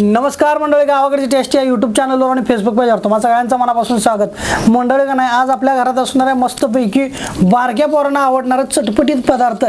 नमस्कार मंडळी गावाकडची टेस्ट या यूट्यूब चॅनलवर आणि फेसबुक पेजवर तुम्हा सगळ्यांचं मनापासून स्वागत. मंडळी का नाही आज आपल्या घरात असणाऱ्या मस्तपैकी बारक्या पोरांना आवडणारा चटपटीत पदार्थ.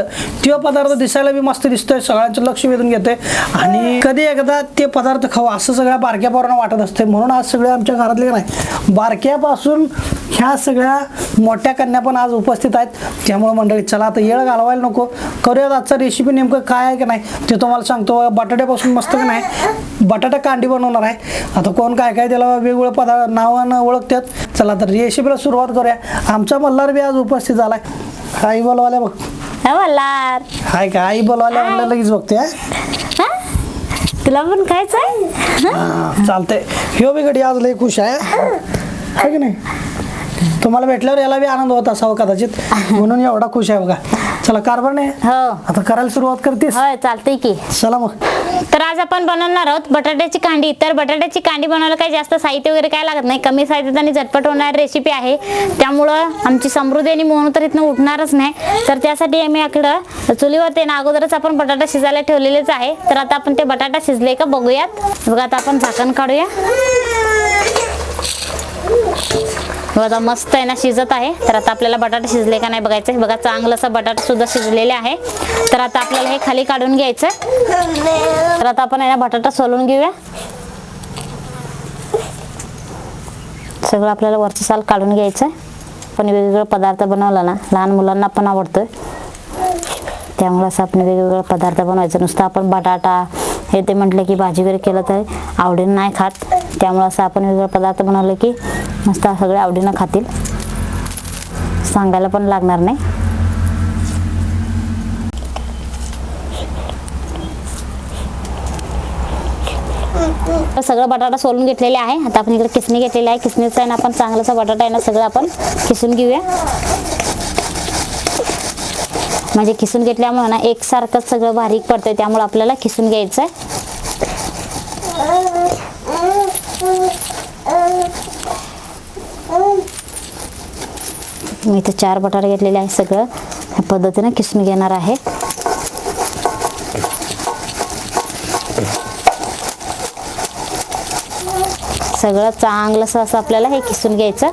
तो पदार्थ दिसायला बी मस्त दिसतोय सगळ्यांचं लक्ष वेधून घेते आणि कधी एकदा ते पदार्थ खाऊ असं सगळ्या बारक्या पोरांना वाटत असते म्हणून आज सगळे आमच्या घरातले नाही बारक्यापासून ह्या सगळ्या मोठ्या कन्या पण आज उपस्थित आहेत. त्यामुळे मंडळी चला आता येळ घालवायला नको. करूयात आजचा रेसिपी नेमकं काय आहे की नाही ते तुम्हाला सांगतो. बटाट्यापासून मस्त का नाही बटाटा कांडी बनवणार आहे. आता कोण काय काय त्याला वेगवेगळं पदार्थ नावानं ओळखतात. चला तर रेसिपीला सुरुवात करूया. आमचा मल्हार बी आज उपस्थित झालाय. आई बोलवाल्या बघ. मल्हार. हाय का? आई बोलवाल्या म्हणलं लगेच बघते? तुला पण खायच हा, चालतंय. ह्यो बी गडी आज लई खुश आहे की नाही? तुम्हाला भेटल्यावर याला बी आनंद होत असावा कदाचित. म्हणून एवढा खुश आहे बघा. चला कारभार नाही? हो. आता करायला सुरुवात करतेस? होय चालतंय की. चला मग. तर आज आपण बनवणार आहोत बटाट्याची कांडी. तर बटाट्याची कांडी बनवायला काही जास्त साहित्य वगैरे काय लागत नाही. कमी साहित्यात आणि झटपट होणारी रेसिपी आहे. त्यामुळं आमची समृद्धी आणि मोहन तर इथनं उठणारच नाही. तर त्यासाठी आम्ही इकडं चुलीवर ते ना अगोदरच आपण बटाटा शिजायला ठेवलेलेच आहे. तर आता आपण ते बटाटा शिजले का बघूयात. बघा आता आपण झाकण काढूया. बघा मस्त आहे ना शिजत आहे. तर आता आपल्याला बटाटा शिजले का नाही बघायचं आहे. बघा चांगलं असं बटाटा सुद्धा शिजलेले आहे. तर आता आपल्याला हे खाली काढून घ्यायचं. तर आता आपण आहे ना बटाटा सोलून घेऊया. सगळं आपल्याला वरचं साल काढून घ्यायचं पण वेगवेगळे पदार्थ बनवला ना लहान मुलांना पण आवडतोय. त्यामुळे असं आपण वेगवेगळे पदार्थ बनवायचं. नुसतं आपण बटाटा हे ते म्हटलं की भाजी वगैरे केलं तर आवडीनं नाही खात. त्यामुळे असं आपण वेगवेगळे पदार्थ बनवले की मस्त सगळे आवडीनं खातील. सांगायला पण लागणार नाही. तर सगळं बटाटा सोलून घेतलेले आहे. आता आपण इकडे किसणी घेतलेली आहे. किसणीचं आहे ना आपण चांगलंसा बटाटा आहे ना सगळं आपण किसून घेऊया. म्हणजे किसून घेतल्यामुळे ना एकसारखंच सगळं बारीक पडतंय त्यामुळे आपल्याला किसून घ्यायचं आहे मी इथे चार बटाटे घेतलेले आहे सगळं. ह्या पद्धतीनं किसून घेणार आहे. सगळं चांगलंसं असं आपल्याला हे किसून घ्यायचं.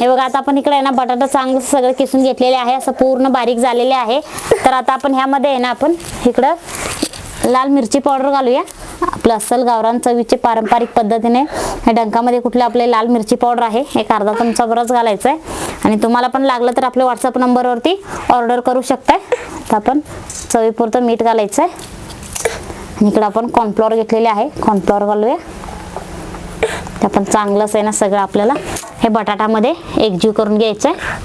हे बघा आता आपण इकडे आहे ना बटाटा चांगलं सगळं किसून घेतलेले आहे. असं पूर्ण बारीक झालेले आहे. तर आता आपण ह्यामध्ये आहे ना आपण इकडं लाल मिरची पावडर घालूया. आपलं अस्सल गावरान चवीचे पारंपरिक पद्धतीने हे डंकामध्ये कुठले आपले लाल मिरची पावडर आहे एक अर्धा चमचा बरंच घालायचं आहे आणि तुम्हाला पण लागलं तर आपल्या व्हॉट्सअप नंबरवरती ऑर्डर करू शकताय. तर आपण चवीपुरतं मीठ घालायचं आहे आणि इकडं आपण कॉर्नफ्लॉवर घेतलेले आहे. कॉर्नफ्लॉवर घालूया. ते आपण चांगलंच आहे ना सगळं आपल्याला. हे बटाटामध्ये एकजीव करून घ्यायचं आहे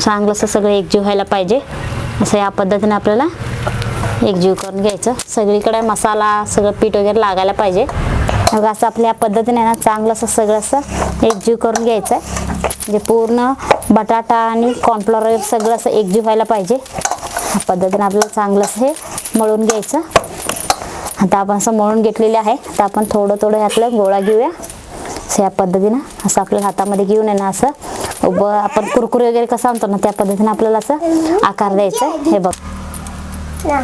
चांगलंसं सगळं एकजीव व्हायला पाहिजे. असं या पद्धतीने आपल्याला एकजीव करून घ्यायचं. सगळीकडे मसाला सगळं पीठ वगैरे लागायला पाहिजे. मग असं आपल्या या पद्धतीने ना चांगलं असं सगळं असं एकजीव करून घ्यायचं आहे म्हणजे पूर्ण बटाटा आणि कॉर्नफ्लॉवर वगैरे सगळं असं एकजीव व्हायला पाहिजे. ह्या पद्धतीने आपल्याला चांगलं असं हे मळून घ्यायचं. आता आपण असं मळून घेतलेले आहे. तर आपण थोडं थोडं ह्यातलं गोळा घेऊया. असं या पद्धतीनं असं आपल्या हातामध्ये घेऊन आहे ना असं उभं आपण कुरकुरे वगैरे कसं आणतो ना त्या पद्धतीनं आपल्याला असं आकार द्यायचा आहे हे बघ. हम्म.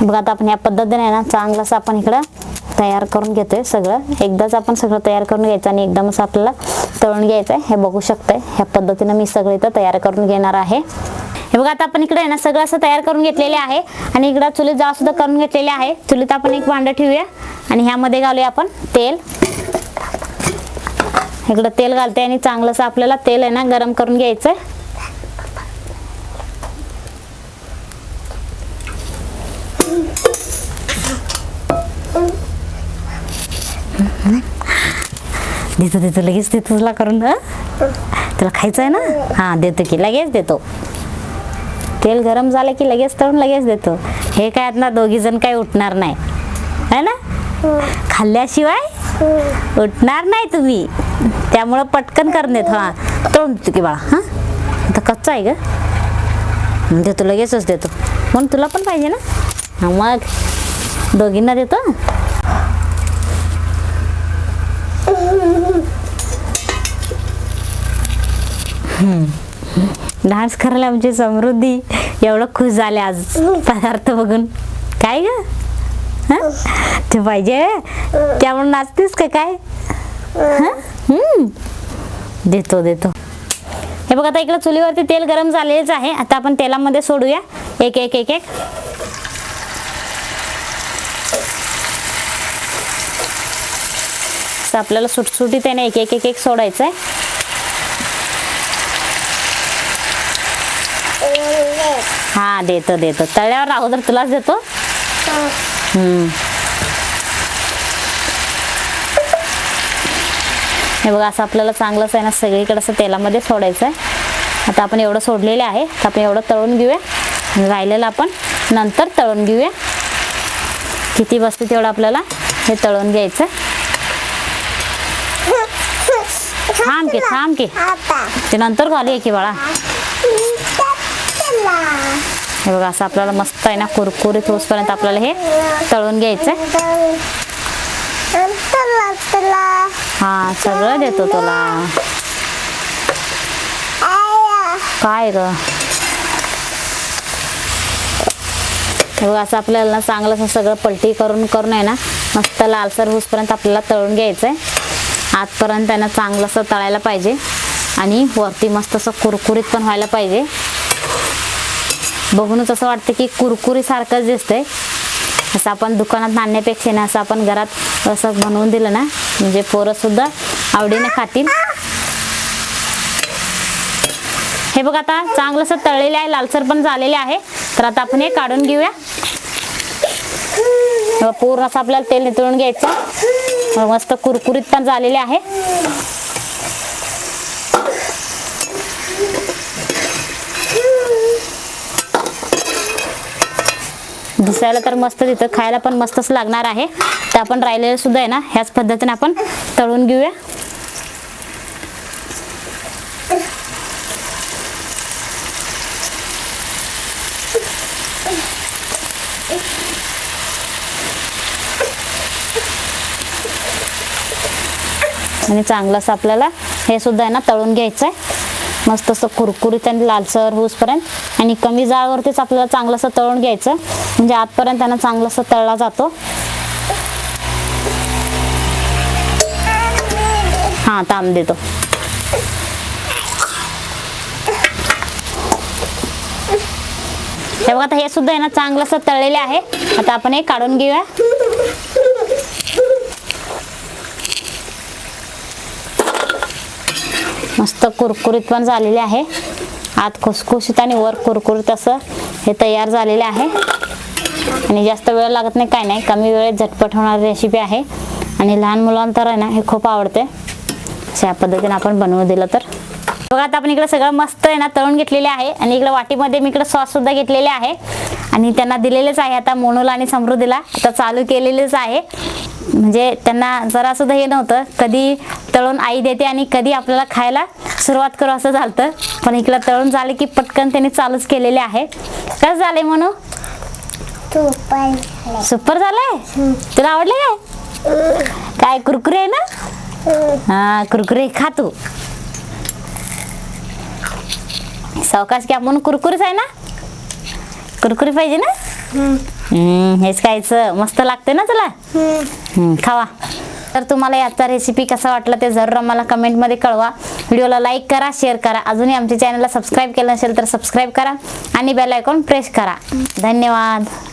बघा आता आपण या पद्धतीने ना चांगलं असं आपण इकडं तयार करून घेतोय सगळं. एकदाच आपण सगळं तयार करून घ्यायचं आणि एकदमच आपल्याला तळून घ्यायचं आहे हे बघू शकतंय. ह्या पद्धतीनं मी सगळं इथं तयार करून घेणार आहे. हे बघा आता आपण इकडे आहे ना सगळं असं तयार करून घेतलेले आहे. आणि इकडं चुलीत जाळ सुद्धा करून घेतलेले आहे. चुलीत आपण एक भांडं ठेवूया. आणि ह्यामध्ये घालूया आपण तेल. इकडं तेल घालते आणि चांगलंसं आपल्याला तेल आहे ना गरम करून घ्यायचं देतो देतो लगेच देतो तुला करून हं? तुला खायचं आहे ना? हां देतो की लगेच देतो. तेल गरम झालं की लगेच तळून लगेच देतो. हे काय ना दोघी जण काही उठणार नाही. है ना? खाल्ल्याशिवाय उठणार नाही तुम्ही. त्यामुळं पटकन करण्यात हा हां. तळून देतो की बाळा हां. आता कच्चा आहे ग. देतो लगेचच देतो. म्हणून तुला पण पाहिजे ना? हां मग. दोघींना देतो. डान्स करायला आमची समृद्धी एवढं खुश झाले आज पदार्थ बघून. काय ग? ते पाहिजे? त्यामुळे नाचतेस का काय? हा? हम्म. देतो देतो. हे बघ आता इकडे चुलीवरती तेल गरम झालेलंच आहे. आता आपण तेलामध्ये सोडूया. एक एक एक एक. आपल्याला सुटसुटीत आहे ना एक एक एक एक सोडायचं आहे हा देतो देतो. तळ्यावर अगोदर तुलाच देतो. हम्म. हे बघा असं आपल्याला चांगलंच आहे ना सगळीकडे असं तेलामध्ये सोडायचं आहे आता आपण एवढं सोडलेलं आहे तर आपण एवढं तळून घेऊया. राहिलेलं आपण नंतर तळून घेऊया. किती बसते तेवढं आपल्याला हे तळून घ्यायचं थांब की थांब की. ते नंतर खाली आहे की बाळा. हे बघा असं आपल्याला मस्त आहे ना कुरकुरीत होसपर्यंत आपल्याला हे तळून घ्यायचं हा सगळं देतो तुला. काय ग? असं आपल्याला चांगलं असं सगळं पलटी करून करून आहे ना मस्त लालसर होसपर्यंत आपल्याला तळून घ्यायचं आहे आतपर्यंत आहे ना चांगलं असं तळायला पाहिजे. आणि वरती मस्त असं कुरकुरीत पण व्हायला पाहिजे. बघूनच असं वाटतं की कुरकुरी सारखंच दिसतंय. असं आपण दुकानात आणण्यापेक्षा ना असं आपण घरात असं बनवून दिलं ना म्हणजे पोरं सुद्धा आवडीने खातील. हे बघ आता चांगलं असं आहे लालसर पण झालेले आहे. तर आता आपण हे काढून घेऊया. पूर्ण असं आपल्याला तेल नितळून घ्यायचं. मस्त कुरकुरीत पण झालेले आहे. दिसायला तर मस्त तिथं खायला पण मस्तच लागणार आहे. तर आपण राहिलेलं सुद्धा आहे ना ह्याच पद्धतीने आपण तळून घेऊया. आणि चांगलंच आपल्याला हे सुद्धा आहे ना तळून घ्यायचं आहे मस्त असं कुरकुरीत आणि लालसर होऊसपर्यंत. आणि कमी जाळवरतीच आपल्याला चांगलंसं तळून घ्यायचं. म्हणजे आतपर्यंत त्यांना चांगलंसं तळला जातो. हां ताम देतो. हे बघा आता हे सुद्धा आहे ना चांगलंसं तळलेले आहे. आता आपण हे काढून घेऊया. मस्त कुरकुरीत पण झालेले आहे. आत खुसखुशीत आणि वर कुरकुरीत असं हे तयार झालेले आहे. आणि जास्त वेळ लागत नाही काय नाही. कमी वेळेत झटपट होणारी रेसिपी आहे. आणि लहान मुलांना तर आहे ना हे खूप आवडते. अशा पद्धतीने आपण बनवून दिलं तर. बघा आता आपण इकडे सगळं मस्त आहे ना तळून घेतलेले आहे. आणि इकडे वाटीमध्ये मी इकडे सॉस सुद्धा घेतलेले आहे. आणि त्यांना दिलेलेच आहे आता मोनूला आणि समृद्धीला. आता चालू केलेलेच आहे. म्हणजे त्यांना जरा सुद्धा हे नव्हतं. कधी तळून आई देते आणि कधी आपल्याला खायला सुरुवात करू असं झालं पण इकडं तळून झाले की पटकन त्यांनी चालूच केलेले आहे कसं झाले म्हणू सुपर झालंय? तुला आवडले काय? काय कुरकुरे आहे ना? हा कुरकुरे खा तू. सावकाश घ्या. म्हणून कुरकुरीच आहे ना? कुरकुरी पाहिजे ना? हम्म, हेच खायचं. मस्त लागते ना तुला? हम्म, खावा. तर तुम्हाला याचा रेसिपी कसा वाटला ते जरूर आम्हाला कमेंटमध्ये कळवा. व्हिडिओला लाईक करा शेअर करा. अजूनही आमच्या चॅनलला सबस्क्राईब केलं नसेल तर सबस्क्राईब करा आणि बेल आयकॉन प्रेस करा. धन्यवाद.